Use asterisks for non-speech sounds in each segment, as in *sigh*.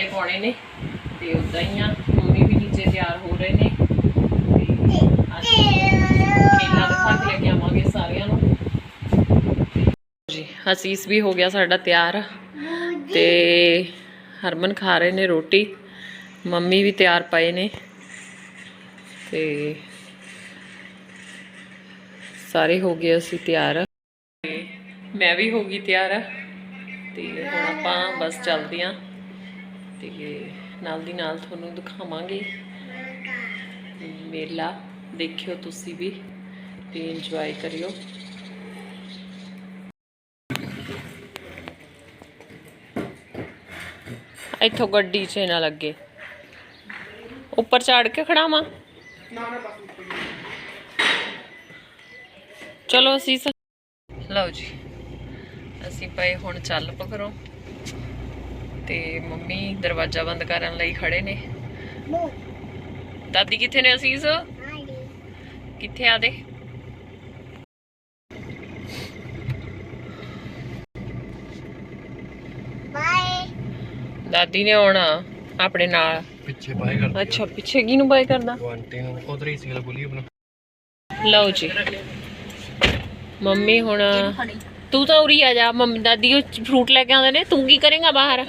ਦੇ ਪਾਉਣੇ ਨੇ ਤੇ ਉਦਾਂ ਹੀ ਆ, ਮੰਮੀ ਵੀ ਨੀਚੇ ਤਿਆਰ ਹੋ ਰਹੇ ਨੇ ਤੇ ਦਿਖਾ ਕੇ ਲੈ ਕੇ ਆਵਾਂਗੇ ਸਾਰਿਆਂ ਨੂੰ। ਜੀ ਅਸੀਸ ਵੀ ਹੋ ਗਿਆ ਸਾਡਾ ਤਿਆਰ ਤੇ ਹਰਮਨ ਖਾ ਰਹੇ ਨੇ ਰੋਟੀ, ਮੰਮੀ ਵੀ ਤਿਆਰ ਪਏ ਨੇ ਤੇ ਸਾਰੇ ਹੋ ਗਏ ਅਸੀਂ ਤਿਆਰ। ਮੈਂ ਵੀ ਹੋ ਗਈ ਤਿਆਰ ਤੇ ਹੁਣ ਆਪਾਂ ਬਸ ਚੱਲਦੇ ਆਂ। ਤੇ ਨਾਲ ਦੀ ਨਾਲ ਤੁਹਾਨੂੰ ਦਿਖਾਵਾਂਗੇ ਮੇਲਾ। ਦੇਖਿਓ ਤੁਸੀਂ ਵੀ ਤੇ ਇੰਜੋਏ ਕਰਿਓ। ਇੱਥੋਂ ਗੱਡੀ 'ਚ ਨਾ ਲੱਗੇ। ਉੱਪਰ ਚੜ ਕੇ ਖੜਾਵਾਂ ਚਲੋ ਅਸੀਂ ਲਓ ਜੀ, ਅਸੀਂ ਪਏ ਹੁਣ ਚੱਲ ਪਕਰੋ ਤੇ ਮੰਮੀ ਦਰਵਾਜ਼ਾ ਬੰਦ ਕਰਨ ਲਈ ਖੜੇ ਨੇ। ਦਾਦੀ ਕਿੱਥੇ ਨੇ ਅਸੀਸ? ਕਿੱਥੇ ਆ ਦੇ? ਦਾਦੀ ਨੇ ਆਉਣਾ ਆਪਣੇ ਨਾਲ। ਪਿੱਛੇ ਬਾਏ ਕਰ ਅੱਛਾ ਪਿੱਛੇ ਕੀ ਨੂੰ ਬਾਈ ਕਰਦਾ ਆਂਟੀ ਨੂੰ। ਉਧਰ ਹੀ ਸੀ ਬੋਲੀ ਆਪਣਾ। ਲਓ ਜੀ। ਮੰਮੀ ਹੁਣ ਤੂੰ ਤਾਂ ਉਰੀ ਆ ਜਾ। ਮੰਮੀ ਦਾਦੀ ਉਹ ਫਰੂਟ ਲੈ ਕੇ ਆਉਂਦੇ ਨੇ। ਤੂੰ ਕੀ ਕਰੇਗਾ ਬਾਹਰ?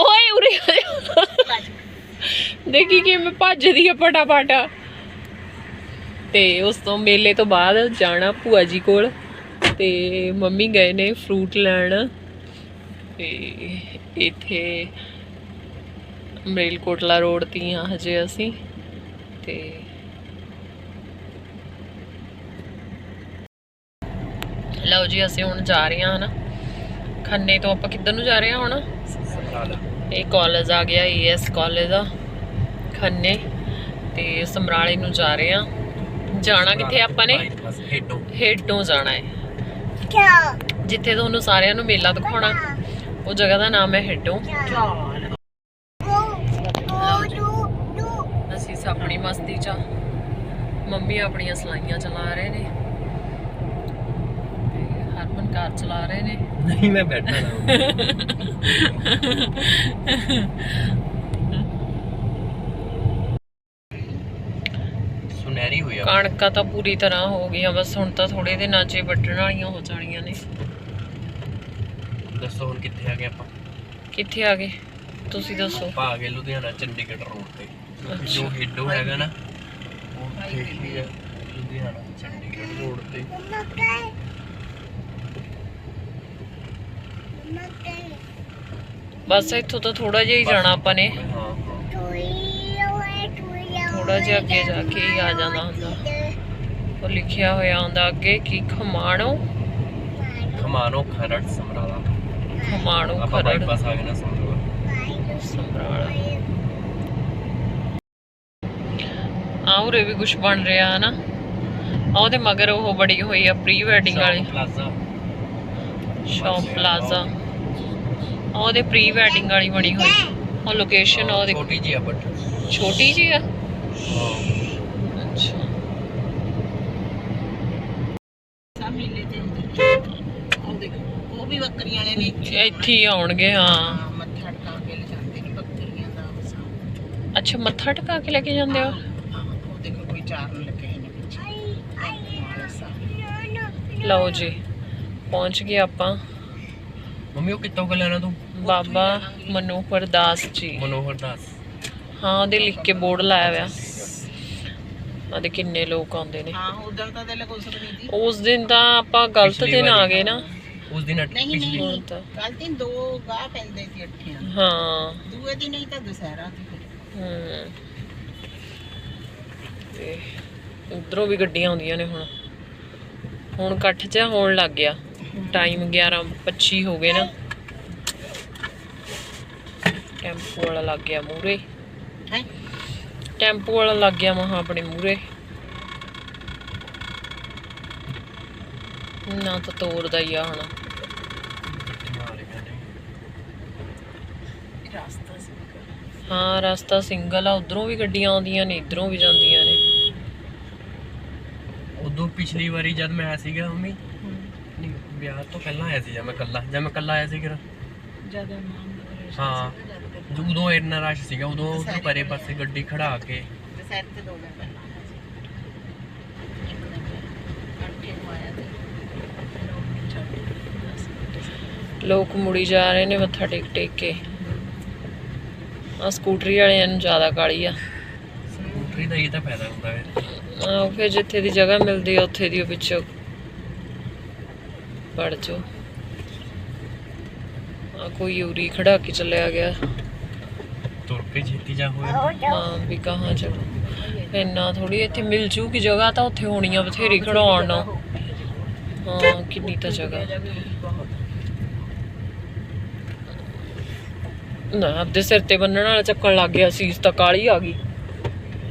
ਓਏ ਉਰੇ ਆ ਜਾ। ਦੇਖੀ ਕਿਵੇਂ ਭੱਜਦੀ ਆ ਫਟਾਫਟ। ਤੇ ਉਸ ਤੋਂ ਮੇਲੇ ਤੋਂ ਬਾਅਦ ਜਾਣਾ ਭੂਆ ਜੀ ਕੋਲ। ਤੇ ਮੰਮੀ ਗਏ ਨੇ ਫਰੂਟ ਲੈਣ। ਤੇ ਇੱਥੇ ਮਰੇਲਕੋਟਲਾ ਰੋਡ ਤੇ ਹਾਂ ਹਜੇ ਅਸੀਂ। ਤੇ ਲਓ ਜੀ, ਅਸੀਂ ਹੁਣ ਜਾ ਰਹੇ ਹਾਂ ਹਨਾ। ਖੰਨੇ ਤੋਂ ਆਪਾਂ ਕਿੱਧਰ ਨੂੰ ਜਾ ਰਹੇ ਹਾਂ ਹੁਣ? ਇਹ ਕਾਲਜ ਆ ਗਿਆ ਏਐਸ ਕਾਲਜ ਆ ਖੰਨੇ। ਤੇ ਸਮਰਾਲੇ ਨੂੰ ਜਾ ਰਹੇ ਹਾਂ ਜਾਣਾ ਕਿੱਥੇ ਆਪਾਂ ਨੇ? ਹੇਡੋ ਹੇਡੋਂ ਜਾਣਾ ਹੈ। ਜਿੱਥੇ ਤੁਹਾਨੂੰ ਸਾਰਿਆਂ ਨੂੰ ਮੇਲਾ ਦਿਖਾਉਣਾ। ਉਹ ਜਗ੍ਹਾ ਦਾ ਨਾਮ ਹੈ ਹੇਡੋਂ ਅਸੀਂ ਸਭ ਆਪਣੀ ਮਸਤੀ ਚ ਆ। ਮੰਮੀ ਆਪਣੀਆਂ ਸਲਾਈਆਂ ਚਲਾ ਰਹੇ ਨੇ। ਕਾਰ ਚਲਾ ਰਹੇ ਨੇ। ਨਹੀਂ ਮੈਂ ਬੈਠਾ ਸੁਨਹਿਰੀ ਹੋਇਆ ਕਣਕਾਂ ਤਾਂ ਪੂਰੀ ਤਰ੍ਹਾਂ ਹੋ ਗਈਆਂ ਬਸ ਹੁਣ ਤਾਂ ਥੋੜੇ ਦਿਨਾਂ 'ਚ ਹੀ ਵੱਢਣ ਵਾਲੀਆਂ ਹੋ ਜਾਣੀਆਂ ਨੇ। ਦੱਸੋ ਹੁਣ ਕਿੱਥੇ ਆ ਗਏ ਆਪਾਂ? ਕਿੱਥੇ ਆ ਗਏ? ਤੁਸੀਂ ਦੱਸੋ। ਆਪਾਂ ਆ ਗਏ ਲੁਧਿਆਣਾ ਚੰਡੀਗੜ੍ਹ ਰੋਡ ਤੇ। ਜੋ ਹੇਡੋ ਹੈਗਾ ਨਾ ਉਹ ਹੀ ਹੈ ਲੁਧਿਆਣਾ ਚੰਡੀਗੜ੍ਹ ਰੋਡ ਤੇ। ਬਸ ਇੱਥੋਂ ਤਾਂ ਥੋੜਾ ਜਿਹਾ ਹੀ ਜਾਣਾ ਆਪਾਂ ਨੇ। ਥੋੜਾ ਜਿਹਾ ਅੱਗੇ ਜਾ ਕੇ ਹੀ ਆ ਜਾਣਾ ਹੁੰਦਾ। ਉਹ ਲਿਖਿਆ ਹੋਇਆ ਹੁੰਦਾ ਅੱਗੇ ਕਿ ਖਮਾਣੋ। ਖਮਾਨੋ ਖਰੜ ਸਮਰਾਲਾ। ਖਮਾਣੋ ਖਰੜ। ਬਾਈਪਾਸ ਆ ਗਏ ਨਾ ਸਮਰਾਲਾ। ਸਮਰਾਲਾ। ਆ ਉਰੇ ਵੀ ਕੁਝ ਬਣ ਰਿਹਾ ਹੈ ਨਾ ਉਹਦੇ ਮਗਰ ਉਹ ਬੜੀ ਹੋਈ ਆ ਪ੍ਰੀ ਵੈਡਿੰਗ ਵਾਲੀ। Plaza shop plaza. ਆ ਉਹਦੇ ਪ੍ਰੀ ਵੈਡਿੰਗ ਵਾਲੀ ਬਣੀ ਹੋਈ। ਉਹ ਲੋਕੇਸ਼ਨ ਉਹ ਦੇਖੋ। ਛੋਟੀ ਜੀ ਆ ਬਟ ਛੋਟੀ ਜੀ ਆ? ਹਾਂ ਅੱਛਾ। ਮੇਲੇ ਤੇ ਉਹ ਦੇਖੋ ਉਹ ਵੀ ਬੱਕਰੀਆਂ ਨੇ। ਨੇ ਇੱਥੇ ਹੀ ਆਉਣਗੇ ਹਾਂ। ਮੱਥਾ ਟਕਾ ਕੇ ਲੈ ਜਾਂਦੇ ਨੇ ਬੱਕਰੀਆਂ ਦਾ ਉਸਾਂ। ਅੱਛਾ ਮੱਥਾ ਟਿਕਾ ਕੇ ਲੈ ਕੇ ਜਾਂਦੇ ਆ ਉਹ ਦੇਖੋ ਕੋਈ ਚਾਰਨ ਲੱਗੇ ਨੇ ਪਿੱਛੇ। ਲਓ ਜੀ। ਪਹੁੰਚ ਗਏ ਆਪਾਂ। ਮੰਮੀ ਉਹ ਕਿੱਥੋਂ ਕਰ ਲੈਣਾ ਤੂੰ? ਬਾਬਾ ਮਨੋਹਰ ਦਾਸ ਜੀ। ਮਨੋਹਰ ਦਾਸ। ਹਾਂ ਉਹਦੇ ਲਿਖ ਕੇ ਬੋਰਡ ਲਾਇਆ ਹੋਇਆ। ਉਹਦੇ ਕਿੰਨੇ ਲੋਕ ਆਉਂਦੇ ਨੇ। ਹਾਂ ਉਦੋਂ ਤਾਂ ਦਿਲ ਕੁਛ ਨਹੀਂ ਸੀ। ਉਸ ਦਿਨ ਤਾਂ ਆਪਾਂ ਗਲਤ ਦਿਨ ਆ। ਗਏ ਨਾ। ਉਸ ਦਿਨ ਨਹੀਂ ਨਹੀਂ ਤਾਂ। ਕੱਲ ਦਿਨ ਦੋ ਗਾਹ ਪੈਂਦੇ ਸੀ ਅੱਠਿਆਂ ਹਾਂ। ਦੂਏ ਦਿਨ ਹੀ ਤਾਂ ਦੁਸਹਿਰਾ ਸੀ। ਤੇ ਉਧਰੋਂ ਵੀ ਗੱਡੀਆਂ ਆਉਂਦੀਆਂ ਨੇ ਹੁਣ। ਹੁਣ ਇਕੱਠ ਚ ਹੋਣ ਲੱਗ ਗਿਆ। ਟਾਈਮ 11:25 ਹੋ ਗਏ ਨਾ। ਟੈਂਪੂ ਵਾਲਾ ਲੱਗ ਗਿਆ ਮੂਰੇ ਹੈਂ? ਟੈਂਪੂ ਵਾਲਾ ਲੱਗ ਗਿਆ ਮਹਾ ਆਪਣੇ ਮੂਰੇ ਨਾ ਤਾਂ ਤੋੜਦਾ ਹੀ ਆ ਹੁਣ। ਹਾਂ ਰਸਤਾ ਸਿੰਗਲ ਆ ਉਧਰੋਂ ਵੀ ਗੱਡੀਆਂ ਆਉਂਦੀਆਂ ਨੇ ਇਧਰੋਂ ਵੀ ਜਾਂਦੀਆਂ ਨੇ। ਉਦੋਂ ਪਿਛਲੀ ਵਾਰੀ ਜਦ ਮੈਂ ਆਇਆ ਸੀਗਾ ਮੰਮੀ ਵਿਆਹ ਤੋਂ ਪਹਿਲਾਂ ਆਇਆ ਸੀ ਜਾਂ ਮੈਂ ਕੱਲਾ ਜਾਂ ਮੈਂ ਕੱਲਾ ਆਇਆ ਸੀ ਕਿਰਾ ਜ਼ਿਆਦਾ ਦਾ ਹਾਂ। ਉਦੋਂ ਇੰਨਾ ਰਸ਼ ਸੀਗਾ ਉਦੋਂ ਉਧਰ ਪਰੇ ਪਾਸੇ ਗੱਡੀ ਖੜਾ ਕੇ। ਸਾਈਡ ਤੇ ਦੋ ਦਿਨ ਪਹਿਲਾਂ ਲੋਕ ਮੁੜੀ ਜਾ ਰਹੇ ਨੇ ਮੱਥਾ ਟੇਕ ਟੇਕ ਕੇ। ਆ ਸਕੂਟਰੀ ਵਾਲਿਆਂ ਨੂੰ ਜ਼ਿਆਦਾ ਕਾਲੀ ਆ। ਸਕੂਟਰੀ ਦਾ ਇਹ ਤਾਂ ਫਾਇਦਾ ਹੁੰਦਾ ਹੈ ਫਿਰ ਜਿੱਥੇ ਦੀ ਜਗ੍ਹਾ ਮਿਲਦੀ ਆ ਉੱਥੇ ਦੀ ਉਹ ਵਿੱਚੋਂ ਵੜ ਜਾਓ ਆ ਕੋਈ ਉਰੀ ਖੜਾ ਕੇ ਚੱਲਿਆ ਗਿਆ। ਤੁਰ ਕੇ ਛੇਤੀ ਜਾ ਹੋਇਆ। ਹਾਂ ਵੀ ਕਹਾਂ ਜਾ ਇੰਨਾ ਥੋੜੀ ਇੱਥੇ ਮਿਲ ਜੂਗੀ ਜਗ੍ਹਾ ਤਾਂ ਉੱਥੇ ਹੋਣੀ ਆ ਬਥੇਰੀ ਖੜਾਉਣ। ਨੂੰ ਹਾਂ ਕਿੰਨੀ ਤਾਂ ਜਗ੍ਹਾ। ਨਾ ਆਪਦੇ ਸਿਰ ਤੇ ਬੰਨਣ ਵਾਲਾ ਚੱਕਣ ਲੱਗ ਗਿਆ ਸੀਸ ਤਾਂ ਕਾਲੀ ਆ ਗਈ।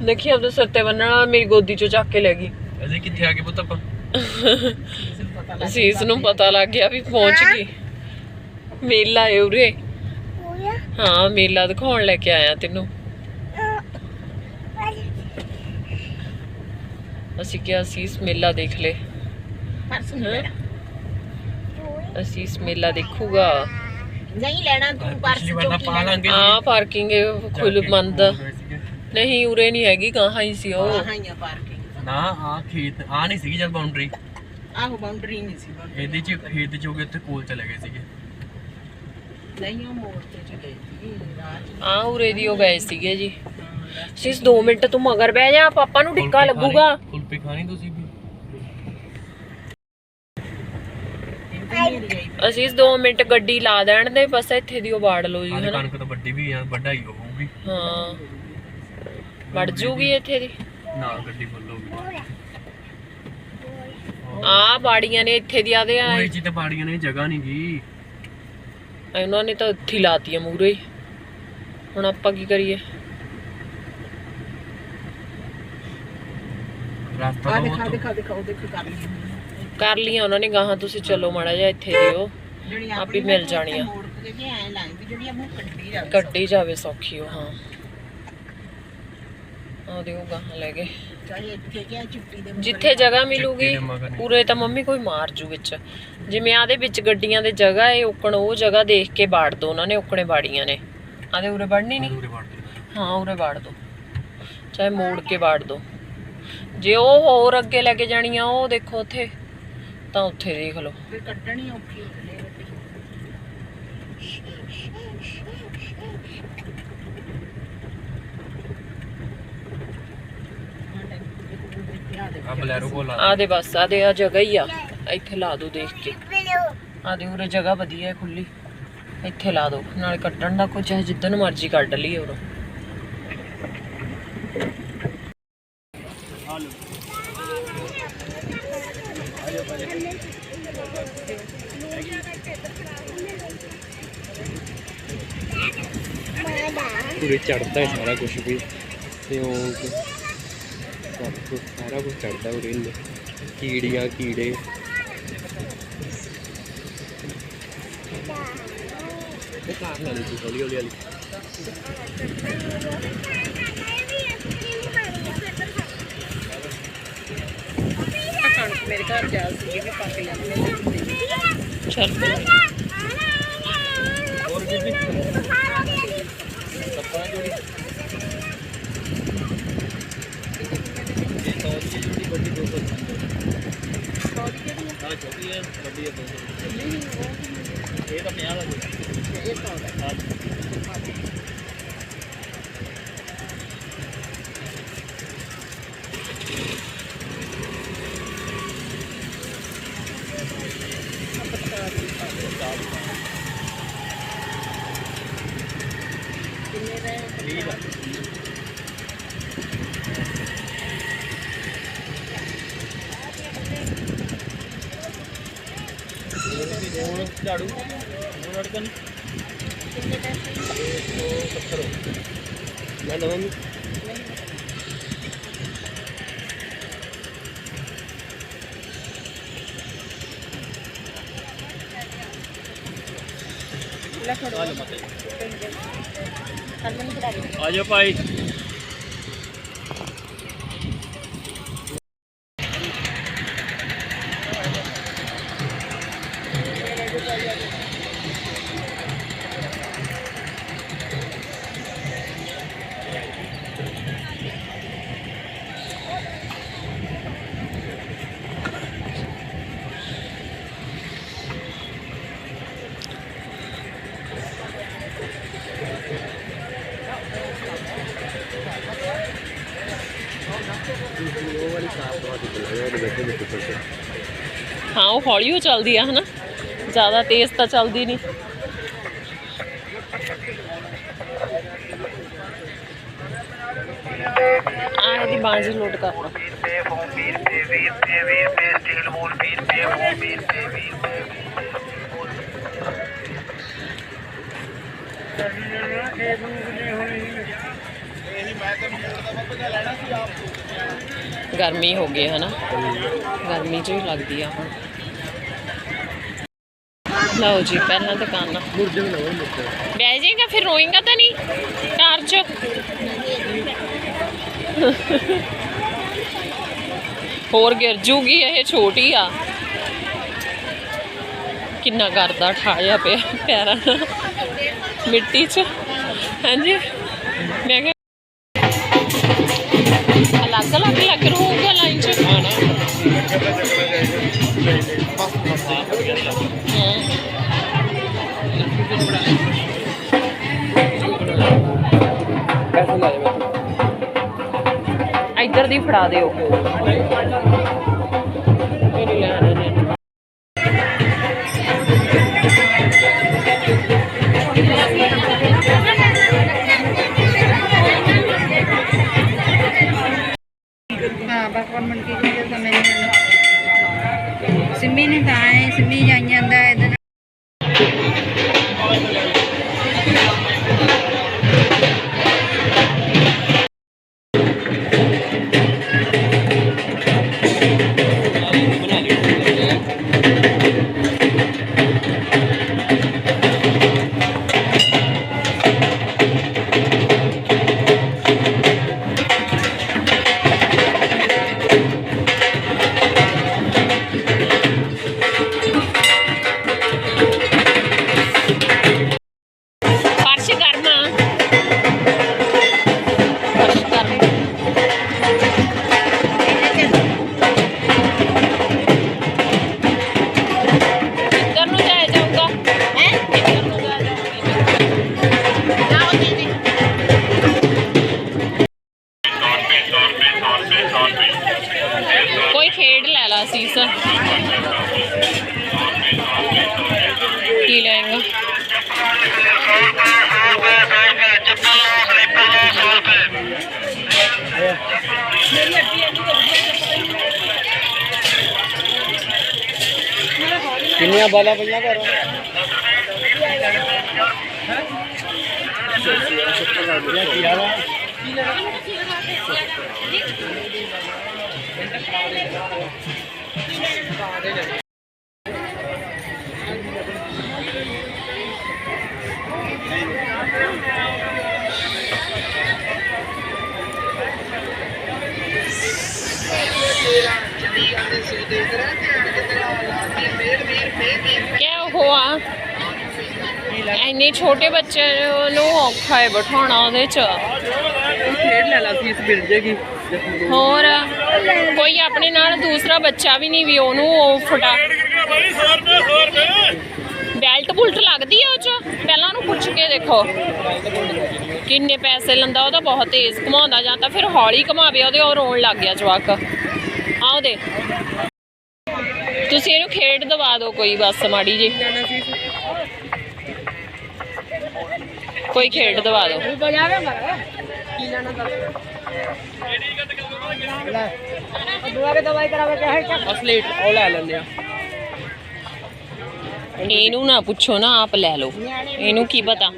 ਦੇਖੀ ਆਪਦੇ ਸਿਰ ਤੇ ਬੰਨਣ ਵਾਲਾ ਮੇਰੀ ਗੋਦੀ ਚੋਂ ਚੱਕ ਕੇ ਲੈ ਗਈ। ਅਜੇ ਕਿੱਥੇ ਆ ਗਏ ਪੁੱਤ ਆਪਾਂ? *laughs* ਸੀਸ ਨੂੰ ਪਤਾ ਲੱਗ ਗਿਆ ਵੀ ਪਹੁੰਚ ਗਈ। ਮੇਲਾ ਏ ਉਰੇ। ਹਾਂ ਮੇਲਾ ਦਿਖਾਉਣ ਲੈ ਕੇ ਆਇਆ ਤੈਨੂੰ। ਅਸੀਂ ਕਿਹਾ ਸੀਸ ਮੇਲਾ ਦੇਖ ਲੈ। ਹੈਂ? ਅਸੀਸ ਮੇਲਾ ਦੇਖੂਗਾ। ਨਹੀਂ ਲੈਣਾ ਤੂੰ ਪਰਸੋਂ ਚੌਕੀ ਆ ਪਾਰਕਿੰਗ ਖੁੱਲ ਬੰਦ। ਨਹੀਂ ਉਰੇ ਨਹੀਂ ਹੈਗੀ ਗਾਹਾਂ ਹੀ ਸੀ ਉਹ। ਹਾਂ ਹੀ ਪਾਰਕਿੰਗ ਨਾ ਆ ਖੇਤ ਆ ਨਹੀਂ ਸੀਗੀ ਜਦ ਬਾਉਂਡਰੀ ਆਹੋ ਬਾਉਂਡਰੀ ਨਹੀਂ ਸੀ boundary। ਇਹਦੇ ਚ ਖੇਤ ਚ ਹੋ ਗਏ ਉੱਥੇ ਕੋਲ ਚਲੇ ਗਏ ਸੀਗੇ। ਨਹੀਂ ਉਹ ਮੋੜ ਤੇ ਚਲੇ ਗਈ ਰਾਜ ਆ ਉਰੇ ਦੀ ਉਹ ਗਏ ਸੀਗੇ ਜੀ। ਸੀਸ 2 ਮਿੰਟ ਤੂੰ ਮਗਰ ਬਹਿ ਜਾ ਪਾਪਾ ਨੂੰ ਟਿੱਕਾ ਲੱਗੂਗਾ। ਕੁਲਪੀ ਖਾਣੀ ਤੁਸੀਂ ਵੀ। ਅਸੀਂ 2 ਮਿੰਟ ਗੱਡੀ ਲਾ ਦੇਣ ਦੇ ਬਸ ਇੱਥੇ ਦੀ ਉਹ ਲਓ ਜੀ ਆਹ ਹਨਾ? ਕਣਕ ਤਾਂ ਵੱਡੀ ਵੀ ਆ ਵੱਡਾ ਹੀ ਹੋਊਗੀ। ਹਾਂ। ਵੜ ਜੂਗੀ ਇੱਥੇ ਦੀ। ਨਾ ਗੱਡੀ ਫੁੱਲ ਗਈ ਆ ਬਾੜੀਆਂ ਨੇ ਇੱਥੇ ਦੀ ਆਦੇ ਆ। ਕੋਈ ਚੀਜ਼ ਤੇ ਬਾੜੀਆਂ ਨੇ ਜਗ੍ਹਾ ਨਹੀਂ ਗਈ ਉਹਨਾਂ ਨੇ ਤਾਂ ਉੱਥੇ ਹੀ ਲਾਤੀਆਂ ਮੂਰੇ ਹੀ ਹੁਣ ਆਪਾਂ ਕੀ ਕਰੀਏ? ਰਸਤਾ ਆ ਦਿਖਾ ਦਿਖਾ ਦਿਖਾ ਉਹ ਦੇਖੋ ਕਰ ਲਈ ਕਰ ਲਿਆ ਉਹਨਾਂ ਨੇ ਗਾਹਾਂ ਤੁਸੀਂ ਚੱਲੋ ਮਾੜਾ ਜਿਹਾ ਇੱਥੇ ਦਿਓ। ਆਪੇ ਮਿਲ ਜਾਣੀ ਆ। ਮੋੜ ਕੇ ਜੇ ਐ ਲਾਈ ਵੀ ਜਿਹੜੀ ਆਪਣੀ ਕੱਢੀ ਜਾਵੇ। ਕੱਢੀ ਜਾਵੇ ਸੌਖੀ ਉਹ ਹਾਂ। ਆ ਦਿਓ ਗਾਹਾਂ ਲੈ ਗਏ। ਜਿੱਥੇ ਜਗ੍ਹਾ ਮਿਲੂਗੀ। ਪੂਰੇ ਤਾਂ ਮੰਮੀ ਕੋਈ ਮਾਰ ਜੂ ਵਿੱਚ। ਜਿਵੇਂ ਆਦੇ ਵਿੱਚ ਗੱਡੀਆਂ ਦੇ ਜਗ੍ਹਾ ਏ ਓਕਣ ਉਹ ਜਗ੍ਹਾ ਦੇਖ ਕੇ ਬਾੜ ਦੋ ਉਹਨਾਂ ਨੇ ਓਕਣੇ ਬਾੜੀਆਂ ਨੇ। ਆਦੇ ਉਰੇ ਵੜਨੀ ਨਹੀਂ? ਦੂਰੇ ਵੜ ਦੇ। ਹਾਂ ਉਰੇ ਬਾੜ ਦੋ। ਚਾਹੇ ਮੋੜ ਕੇ ਬਾੜ ਦੋ। ਜੇ ਉਹ ਹੋਰ ਅੱਗੇ ਲੈ ਕੇ ਜਾਣੀ ਆ ਉਹ ਦੇਖੋ ਉੱਥੇ ਤਾਂ ਉੱਥੇ ਦੇਖ ਲਓ। ਫਿਰ ਕੱਢਣੀ ਔਖੀ ਆ ਬਲੈਰੋ ਕੋਲ ਆ। ਆਦੇ ਬਸ ਆਦੇ ਆ ਜਗ੍ਹਾ ਹੀ ਆ। ਇੱਥੇ ਲਾ ਦੋ ਦੇਖ ਕੇ। ਆਦੇ ਉਰੇ ਜਗ੍ਹਾ ਵਧੀਆ ਹੈ ਖੁੱਲੀ ਇੱਥੇ ਲਾ ਦੋ। ਨਾਲੇ ਕੱਢਣ ਦਾ ਕੁਝ ਹੈ ਜਿੱਦਨ ਮਰਜ਼ੀ ਕੱਢ ਲਈ ਉਰੋਂ। ਪੂਰੇ ਚੜਦਾ ਹੈ ਸਾਰਾ ਕੁਝ ਵੀ। ਤੇ ਉਹ ਸਭ ਕੁਛ ਸਾਰਾ ਕੁਝ ਚੜਦਾ ਉਰੇ ਇਹਨੇ ਕੀੜੀਆਂ ਕੀੜੇ। ਇਹ ਕਾਰ ਲਾ ਲਈ ਤੂੰ ਹੌਲੀ ਹੌਲੀ। ਹੌਲੀ ਮੇਰੇ ਘਰ ਜਾ ਸੀ ਵੀ ਪੱਕ ਜਾਂਦੇ ਚੱਲ ਹੋਰ ਬੀਬੀ ਕੱਪੜਾ ਜੋੜੀ ਇਹ ਤਾਂ ਜੀ ਜੋੜੀ ਵੱਡੀ 200 ਹਾਂ ਛੋਟੀ ਹੈ ਵੱਡੀ ਹੈ 200 ਇਹ ਤਾਂ 50 ਦਾ ਇਹ ਪਾਉਂਦਾ ਹੁਣ ਝਾੜੂ ਹੁਣ ਅੜਕਣ ਕਿੰਨੇ ਪੈਸੇ ਮੈਂ ਦਵਾਂਗੀ ਆ ਜਾ ਭਾਈ। ਹਾਂ, ਉਹ ਹੌਲੀ ਹੋ ਚੱਲਦੀ ਆ, ਹਨਾ? ਜ਼ਿਆਦਾ ਤੇਜ਼ ਤਾਂ ਚੱਲਦੀ ਨਹੀਂ। ਆ ਇਹਦੀ ਬਾਂਝ ਲੋਡ ਕਰ ਲਓ। ਗਰਮੀ ਹੋ ਗਈ ਹੈ ਨਾ ਗਰਮੀ ਚ ਹੀ ਲੱਗਦੀ ਆ ਹੁਣ। ਲਓ ਜੀ, ਪਹਿਲਾਂ ਦੁਕਾਨਾਂ ਬਹਿ ਜਾਏਗਾ, ਫਿਰ ਰੋਏਗਾ ਤਾਂ ਨਹੀਂ? ਕਾਰ ਚ। ਹੋਰ ਗਿਰ ਜੂਗੀ, ਇਹ ਛੋਟੀ ਆ। ਕਿੰਨਾ ਕਰਦਾ ਠਾਇਆ ਪਿਆ ਪੈਰਾਂ ਨਾਲ। ਮਿੱਟੀ ਚ। ਹਾਂਜੀ। ਮੈਂ ਕਿਹਾ ਅਲੱਗ ਅਲੱਗ ਲੱਗ ਰਹੂਗਾ ਲਾਈਨ ਚ ਇੱਧਰ ਦੀ ਫੜਾ ਦਿਓ। ਕਿੰਨੀਆਂ ਬਾਲਾਂ ਪਈਆਂ ਘਰ? ਕਿਆ ਆ। ਇੰਨੇ ਛੋਟੇ ਬੱਚੇ ਨੂੰ ਔਖਾ ਹੈ ਬਿਠਾਉਣਾ ਉਹਦੇ ਚ। ਖੇਡ ਲੈ ਲਾ ਸੀ ਇਸ ਮਿਲ ਜੇਗੀ ਹੋਰ ਕੋਈ ਆਪਣੇ ਨਾਲ ਦੂਸਰਾ ਬੱਚਾ ਵੀ ਨਹੀਂ ਵੀ ਉਹਨੂੰ ਉਹ ਫਟਾ। ਬੈਲਟ ਬੁਲਟ ਲੱਗਦੀ ਆ ਉਹ ਚ? ਪਹਿਲਾਂ ਉਹਨੂੰ ਪੁੱਛ ਕੇ ਦੇਖੋ। ਕਿੰਨੇ ਪੈਸੇ ਲੰਦਾ ਉਹ ਤਾਂ ਬਹੁਤ ਤੇਜ਼ ਘਮਾਉਂਦਾ ਜਾਂ ਤਾਂ ਫਿਰ ਹੌਲੀ ਘਮਾਵੇ ਉਹਦੇ ਉਹ ਰੋਣ ਲੱਗ ਗਿਆ ਜਵਾਕ। ਆ ਉਹਦੇ ਤੁਸੀਂ ਇਹਨੂੰ ਖੇਡ ਦਵਾ ਦਿਓ ਕੋਈ ਬਸ ਮਾੜੀ ਜੀ ਕੋਈ ਖੇਡ ਦਵਾ ਦਿਓ। ਅਸਲੇਟ ਉਹ ਲੈ ਲੈਂਦੇ ਆ। ਇਹਨੂੰ ਨਾ ਪੁੱਛੋ ਨਾ ਆਪ ਲੈ ਲਓ। ਇਹਨੂੰ ਕੀ ਪਤਾ?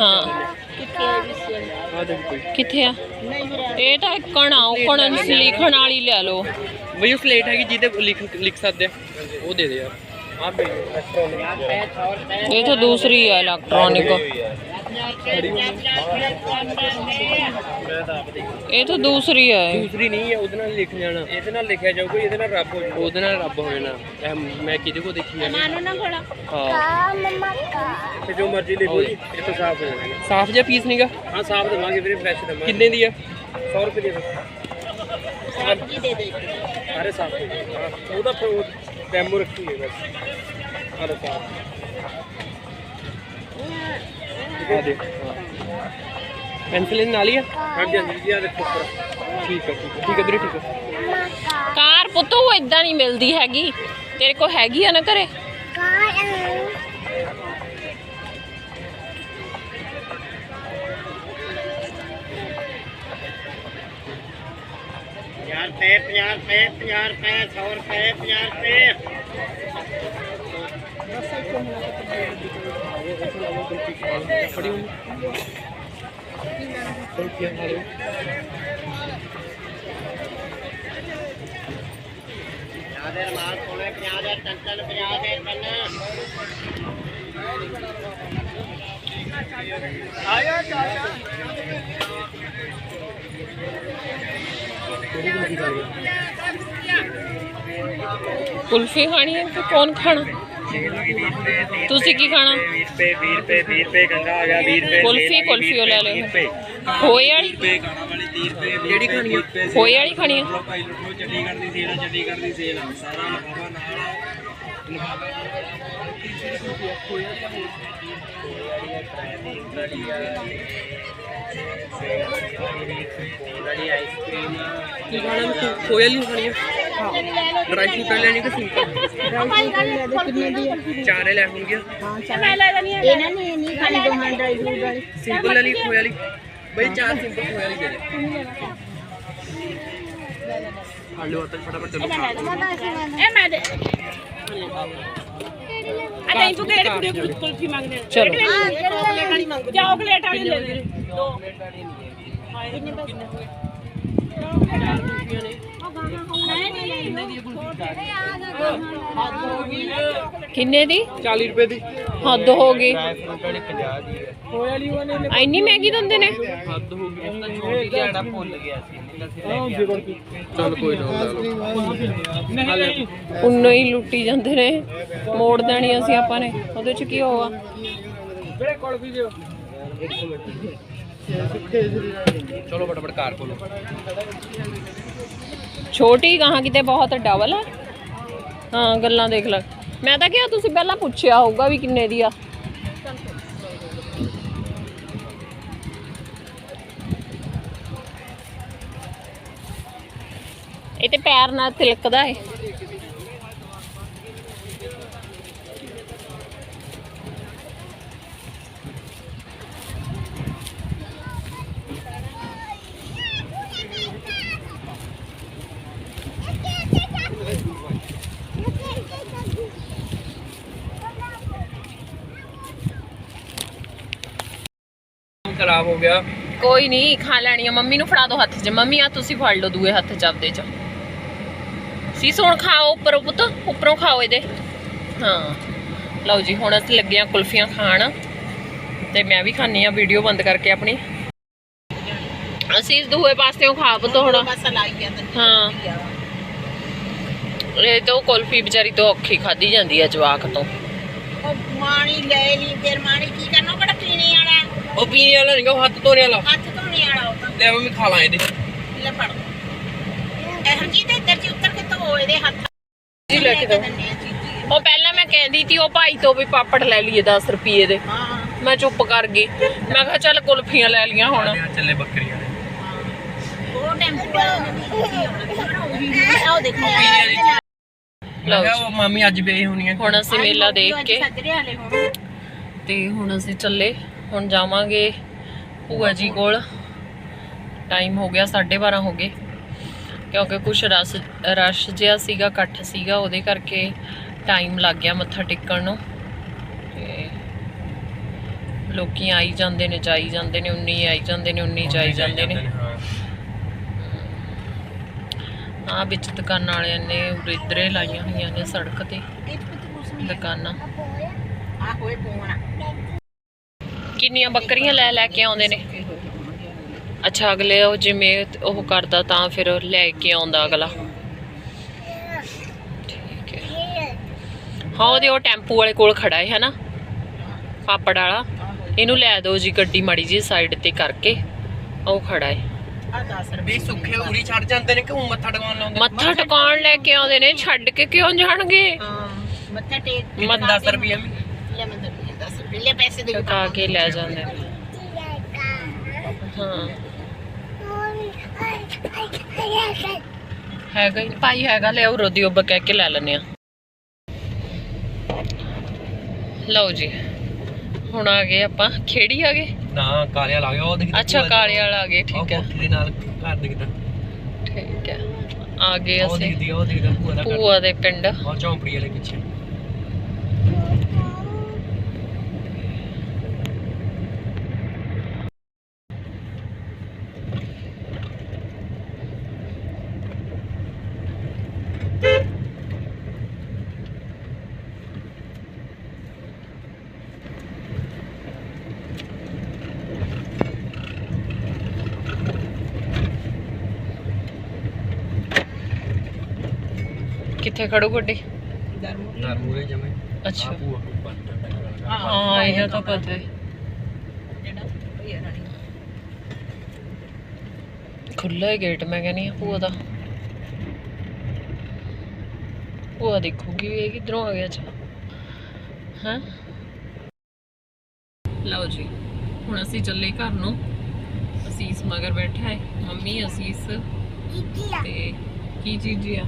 ਹਾਂ। ਆ ਦੇਖ ਕੋਈ ਕਿੱਥੇ ਆ? ਇਹ ਤਾਂ ਕਣਾ ਕਣ ਲਿਖਣ ਵਾਲੀ ਲੈ ਲਓ। ਬਈ ਉਹ ਸਲੇਟ ਹੈਗੀ ਜਿਹਦੇ ਲਿਖ ਲਿਖ ਸਕਦੇ ਆ। ਉਹ ਦੇ ਦੇ ਯਾਰ। ਆ ਬਈ ਇਲੈਕਟ੍ਰੋਨਿਕ ਇਹ ਤਾਂ ਦੂਸਰੀ ਹੈ ਇਲੈਕਟ੍ਰੋਨਿਕ ਇਹ ਤਾਂ ਦੂਸਰੀ ਹੈ ਦੂਸਰੀ ਨਹੀਂ ਹੈ ਉਹਦੇ ਨਾਲ ਲਿਖ ਜਾਣਾ। ਇਹਦੇ ਨਾਲ ਲਿਖਿਆ ਜਾਊਗਾ ਇਹਦੇ ਨਾਲ ਰੱਬ ਹੋ ਜਾਊਗਾ। ਉਹਦੇ ਨਾਲ ਰੱਬ ਹੋ ਜਾਣਾ। ਇਹ ਮੈਂ ਕਿਹਦੇ ਕੋ ਦੇਖੀ ਜਾਣੀ ਮਾਨੋ ਨਾ ਘੋੜਾ ਹਾਂ। ਤੇ ਜੋ ਮਰਜ਼ੀ ਲਿਖੋ ਜੀ ਇਹ ਤਾਂ ਸਾਫ਼ ਹੋ ਜਾਣਾ। ਸਾਫ਼ ਜਿਹਾ ਪੀਸ ਨਹੀਂਗਾ ਹਾਂ ਸਾਫ਼ ਦੇਵਾਂਗੇ ਵੀਰੇ ਫਰੈਸ਼ ਦੇਵਾਂਗੇ। ਕਿੰਨੇ ਦੀ ਆ? 100 ਰੁਪਏ ਦੇ ਦੇ ਦੇ। ਸਾਫ਼ ਹੋ। ਹਾਂ, ਉਹਦਾ ਡੈਮੋ ਰੱਖੀ ਹੈ ਬਸ। ਪੈਨਸਲ ਨਾਲ ਹੀ ਆ? ਹਾਂਜੀ ਹਾਂਜੀ ਜੀ ਆ ਦੇਖੋ ਠੀਕ ਹੈ ਠੀਕ ਹੈ। ਠੀਕ ਹੈ ਵੀਰੇ ਠੀਕ ਹੈ। ਕਾਰ ਪੁੱਤ ਉਹ ਇਦਾਂ ਨਹੀਂ ਮਿਲਦੀ ਹੈਗੀ। ਤੇਰੇ ਕੋਲ ਹੈਗੀ ਆ ਨਾ ਘਰੇ? ਪੰਜਾਹ ਰੁਪਏ 50 ਰੁਪਏ 50 ਰੁਪਏ 100 ਰੁਪਏ। 50 ਰੁਪਏ ਫੜੀ ਹੋਈ ਕੋਲੇ 50 ਦੇ ਟੰਟਨ 50 ਦੇ ਪੰਨ ਆਇਆ ਚਾਚਾ। ਕੁਲਫੀ ਖਾਣੀ ਹੈ ਕਿ ਕੌਣ ਖਾਣਾ? ਤੁਸੀਂ ਕੀ ਖਾਣਾ? 20 ਰੁਪਏ 20 ਰੁਪਏ 20 ਰੁਪਏ ਗੰਗਾ ਆ ਗਿਆ 20 ਰੁਪਏ ਕੁਲਫੀ ਕੁਲਫੀ ਉਹ ਲੈ ਲਿਓ ਖੋਏ ਵਾਲੀ? ਜਿਹੜੀ ਖਾਣੀ ਆ ਖੋਏ ਵਾਲੀ ਖਾਣੀ ਹੈ? ਚੰਡੀਗੜ੍ਹ ਦੀ ਸੇਲ ਚੰਡੀਗੜ੍ਹ ਦੀ ਸੇਲ ਸਾਰਾ ਲਫਾਫਾ ਨਾਲ ਕੀ ਖਾਣਾ ਮੈਂ ਖੋਇਆ ਲਈ ਖਾਣੀ ਆ ਡਰਾਈ ਫਰੂਟ ਲੈਣੀ ਕਿ ਸਿੰਪਲ ਚਾਰੇ ਲੈ ਹੋਣਗੇ ਇਹਨਾਂ ਨੇ ਨਹੀਂ ਖਾਣੀ ਦੋਹਾਂ ਡਰਾਈ ਫਰੂਟ ਵਾਲੀ ਸਿੰਪਲ ਲੈ ਲਈ ਖੋਇਆ ਲਈ ਬਈ ਚਾਰ ਸਿੰਪਲ ਖੋਇਆ ਲਈ ਦੇ ਦੇ ਆਲੂ ਆਤਨ ਫਟਾਫਟ ਚਲੋ ਇਹ ਮੈਂ ਦੇ ਅਰੇ ਤੂੰ ਕਿਹੜੇ ਕੁੜੀ ਕੁਲਫੀ ਮੰਗਦੇ ਚਲੋ। ਚਾਕਲੇਟ ਵਾਲੀ ਮੰਗ ਚਾਕਲੇਟ ਵਾਲੀ ਲੈ ਦੇ। ਦੋ ਕਿੰਨੇ ਦੀ? 40 ਰੁਪਏ ਦੀ। ਹੱਦ ਹੋ ਗਈ ਫਰੂਟ ਵਾਲੀ 50 ਦੀ ਇੰਨੀ ਮਹਿੰਗੀ ਦਿੰਦੇ ਨੇ? ਹੱਦ ਹੋ ਗਈ ਤਾਂ ਛੋਟੀ ਲਿਆਣਾ ਭੁੱਲ ਗਿਆ ਸੀ ਚਲ ਕੋਈ ਨਾ ਨਹੀਂ ਉਨੋਂ ਹੀ ਲੁੱਟੀ ਜਾਂਦੇ ਨੇ ਮੋੜ ਦੇਣੀ ਅਸੀਂ ਆਪਾਂ ਨੇ ਉਹਦੇ ਚ ਕੀ ਹੋਗਾ ਵੀਰੇ ਕੋਲ ਵੀ ਦਿਓ ਚਲੋ ਫਟਾਫਟ ਕਾਰ ਕੋਲੋਂ ਛੋਟੀ ਕਹਾਂ ਕਿਤੇ ਬਹੁਤ ਡਬਲ ਆ। ਹਾਂ ਗੱਲਾਂ ਦੇਖ ਲੈ। ਮੈਂ ਤਾਂ ਕਿਹਾ ਤੁਸੀਂ ਪਹਿਲਾਂ ਪੁੱਛਿਆ ਹੋਊਗਾ ਵੀ ਕਿੰਨੇ ਦੀ ਆ। ਤੇ ਪੈਰ ਨਾਲ ਤਿਲਕਦਾ ਏ। ਖਰਾਬ ਹੋ ਗਿਆ। ਕੋਈ ਨਹੀਂ ਖਾ ਲੈਣੀ ਆ। ਮੰਮੀ ਨੂੰ ਫੜਾ ਦਿਓ ਹੱਥ 'ਚ। ਮੰਮੀ ਆ ਤੁਸੀਂ ਫੜ ਲਓ ਦੂਏ ਹੱਥ 'ਚ ਆਪਦੇ 'ਚ। ਸੀ ਸੋਣ ਖਾਓ ਉੱਪਰੋਂ ਪੁੱਤ ਉੱਪਰੋਂ ਖਾਓ ਇਹਦੇ। ਹਾਂ। ਲਓ ਜੀ ਹੁਣ ਅਸੀਂ ਲੱਗੇ ਆ ਕੁਲਫੀਆਂ ਖਾਣ। ਤੇ ਮੈਂ ਵੀ ਖਾਣੀ ਆ ਵੀਡੀਓ ਬੰਦ ਕਰਕੇ ਆਪਣੀ। ਅਸੀਂ ਇਸ ਦੂਏ ਪਾਸਿਓਂ ਖਾ ਪੁੱਤ ਹੁਣ। ਹਾਂ। ਇਹ ਤਾਂ ਉਹ ਕੁਲਫੀ ਵਿਚਾਰੀ ਤੋਂ ਔਖੀ ਖਾਦੀ ਜਾਂਦੀ ਆ ਜਵਾਕ ਤੋਂ। ਉਹ ਮਾਣੀ ਲੈ ਲਈ ਫਿਰ ਮਾਣੀ ਕੀ ਕਰਨਾ ਉਹ ਕਿਹੜਾ ਪੀਣੇ ਵਾਲਾ? ਉਹ ਪੀਣੇ ਵਾਲਾ ਨਹੀਂ ਹੱਥ ਧੋਣੇ ਵਾਲਾ। ਹੱਥ ਧੋਣੇ ਵਾਲਾ ਉਹ ਤਾਂ। ਲੈ ਮੰਮੀ ਖਾ ਲਾਂ ਇਹਦੇ। ਲੈ ਫੜ। ਇਹ ਜੀ ਉੱਤਰ ਇਹਦੇ ਹੱਥ ਜੀ ਲੈ ਕੇ ਉਹ ਪਹਿਲਾਂ ਮੈਂ ਕਹਿੰਦੀ ਤੀ ਉਹ ਭਾਈ ਤੋਂ ਵੀ ਪਾਪੜ ਲੈ ਲਈਏ 10 ਰੁਪਏ ਦੇ। ਮੈਂ ਚੁੱਪ ਕਰ ਗਈ। ਮੈਂ ਕਿਹਾ ਚੱਲ ਕੁਲਫੀਆਂ ਲੈ ਲੀਆਂ ਹੁਣ। ਚੱਲੇ ਬੱਕਰੀਆਂ ਦੇ ਉਹ ਟੈਂਪੂ ਵਾਲਾ ਆਓ ਦੇਖੋ। ਲਓ ਮੈਂ ਜੀ। ਕਿਹਾ ਉਹ ਮਾਮੀ ਅੱਜ ਹੋਣੀਆਂ ਹੁਣ ਅਸੀਂ ਮੇਲਾ ਦੇਖ ਕੇ। ਤੇ ਹੁਣ ਅਸੀਂ ਚੱਲੇ। ਹੁਣ ਜਾਵਾਂਗੇ ਭੂਆ ਜੀ ਕੋਲ। ਟਾਈਮ ਹੋ ਗਿਆ 12:30 ਹੋ ਗਏ। ਕਿਉਂਕਿ ਕੁਛ ਰਸ ਰਸ਼ ਜਿਹਾ ਸੀਗਾ ਇਕੱਠ ਸੀਗਾ ਉਹਦੇ ਕਰਕੇ ਟਾਈਮ ਲੱਗ ਗਿਆ ਮੱਥਾ ਟੇਕਣ ਨੂੰ। ਤੇ ਲੋਕੀ ਆਈ ਜਾਂਦੇ ਨੇ ਜਾਈ ਜਾਂਦੇ ਨੇ ਉਨੀ ਆਈ ਜਾਂਦੇ ਨੇ ਉਨੀ ਜਾਈ ਜਾਂਦੇ ਨੇ। ਆ ਵਿੱਚ ਦੁਕਾਨਾਂ ਵਾਲਿਆਂ ਨੇ ਉਰੇ ਇੱਧਰੇ ਲਾਈਆਂ ਹੋਈਆਂ ਨੇ ਸੜਕ ਤੇ। ਦੁਕਾਨਾਂ। ਆ ਹੋਏ ਪੋਣਾ। ਕਿੰਨੀਆਂ ਬੱਕਰੀਆਂ ਲੈ ਲੈ ਕੇ ਆਉਂਦੇ ਨੇ? ਅੱਛਾ ਅਗਲੇ ਉਹ ਜਿਵੇਂ ਉਹ ਕਰਦਾ ਤਾਂ ਫਿਰ ਲੈ ਕੇ ਆਉਂਦਾ ਅਗਲਾ। ਠੀਕ ਹੈ। ਹਾਂ ਉਹਦੇ ਉਹ ਟੈਂਪੂ ਵਾਲੇ ਕੋਲ ਖੜਾ ਹੈ ਹਨਾ? ਪਾਪੜ ਵਾਲਾ। ਇਹਨੂੰ ਲੈ ਦਿਓ ਜੀ ਗੱਡੀ ਮਾੜੀ ਜੀ ਸਾਈਡ ਤੇ ਕਰਕੇ। ਉਹ ਖੜਾ ਹੈ। ਵੀ ਸੁੱਖੇ ਉਰੀ ਛੱਡ ਜਾਂਦੇ ਨੇ ਕਿ ਉਹ ਮੱਥਾ ਟਿਕਾਉਣ ਲਾਉਂਦੇ ਮੱਥਾ ਟਿਕਾਉਣ ਲੈ ਕੇ ਆਉਂਦੇ ਨੇ ਛੱਡ ਕੇ ਕਿਉਂ ਜਾਣਗੇ? ਮੱਥਾ ਟੇਕ ਮੱਥਾ 10 ਰੁਪਏ ਲੈ ਮੈਂ ਤੈਨੂੰ 10 ਰੁਪਏ ਲੈ ਪੈਸੇ ਦੇ ਕੇ ਲੈ ਜਾਂਦੇ ਹਾਂ। ਹੈਗਾ ਹੀ ਭਾਈ ਹੈਗਾ ਲੈ ਉਹ ਰੋਦੀ ਉੱਬ ਕਹਿ ਕੇ ਲੈ ਲੈਨੇ ਆ ਲਓ ਜੀ ਹੁਣ ਆ ਗਏ ਆਪਾਂ ਖੇੜੀ ਆ ਗਏ? ਨਾ ਕਾਲਿਆ ਲਾ ਗਿਆ ਉਹ ਦਿਖਦਾ ਅੱਛਾ ਕਾਲੇ। ਵਾਲਾ ਆ ਗਏ ਠੀਕ ਹੈ। ਦੇ ਨਾਲ ਘਰ ਦਿਖਦਾ। ਠੀਕ ਹੈ ਆ ਗਏ ਉਹ ਅਸੀਂ। ਦਿਖਦੀ ਆ, ਉਹ ਦਿਖਦਾ ਭੂਆ ਦਾ ਘਰ। ਭੂਆ ਦੇ ਪਿੰਡ। ਉਹ ਝੌਂਪੜੀ ਵਾਲੇ ਪਿੱਛੇ। ਕਿੱਥੇ ਖੜੋ ਗੱਡੀ? ਜਮੇ। ਅੱਛਾ। ਬੰਦ ਹਾਂ ਤਾਂ ਪਤਾ ਹੈ। ਖੁੱਲਾ ਹੈ ਗੇਟ ਮੈਂ ਕਹਿੰਨੀ ਆ ਭੂਆ ਦਾ। ਭੂਆ ਦੇਖੂਗੀ ਇਹ ਕਿੱਧਰੋਂ ਆ ਗਿਆ ਚਾ ਹਾਂ? ਲਓ ਜੀ ਹੁਣ ਅਸੀਂ ਚੱਲੇ ਘਰ ਨੂੰ। ਅਸੀਸ ਮਗਰ ਬੈਠਾ ਹੈ। ਮੰਮੀ ਅਸੀਸ। ਤੇ ਕੀ ਚੀਜ਼ ਆ?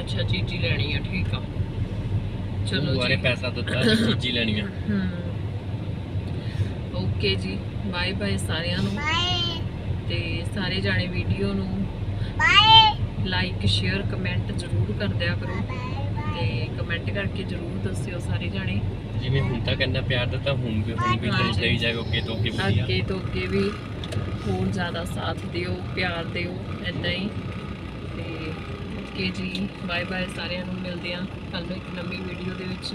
ਅੱਛਾ ਚੀਜ਼ੀ ਲੈਣੀ ਆ ਠੀਕ ਆ। ਚਲੋ ਜੀ। ਪੈਸਾ ਦਿੱਤਾ ਚੀਜ਼ੀ ਲੈਣੀ ਆ। ਹਮ ਓਕੇ ਜੀ ਬਾਏ ਬਾਏ ਸਾਰਿਆਂ ਨੂੰ। ਤੇ ਸਾਰੇ ਜਾਣੇ ਵੀਡੀਓ ਨੂੰ ਲਾਈਕ ਸ਼ੇਅਰ ਕਮੈਂਟ ਜ਼ਰੂਰ ਕਰ ਦਿਆ ਕਰੋ। ਤੇ ਕਮੈਂਟ ਕਰਕੇ ਜ਼ਰੂਰ ਦੱਸਿਓ ਸਾਰੇ ਜਾਣੇ। ਜਿਵੇਂ ਹੁਣ ਤਾਂ ਕਿੰਨਾ ਪਿਆਰ ਦਿੱਤਾ ਹੁਣ ਵੀ ਹੁਣ ਵੀ ਹਾਂਜੀ। ਦਿਲ ਦੇਈ ਜਾਏਗਾ ਅੱਗੇ ਤੋਂ ਅੱਗੇ ਵਧੀਆ। ਅੱਗੇ ਤੋਂ ਅੱਗੇ ਵੀ ਹੋਰ ਜ਼ਿਆਦਾ ਸਾਥ ਦਿਓ ਪਿਆਰ ਦਿਓ ਇਦਾਂ ਹੀ। ਓਕੇ ਜੀ ਬਾਏ ਬਾਏ ਸਾਰਿਆਂ ਨੂੰ, ਮਿਲਦੇ ਆ ਕੱਲ ਨੂੰ ਇੱਕ ਨਵੀਂ ਵੀਡੀਓ ਦੇ ਵਿੱਚ।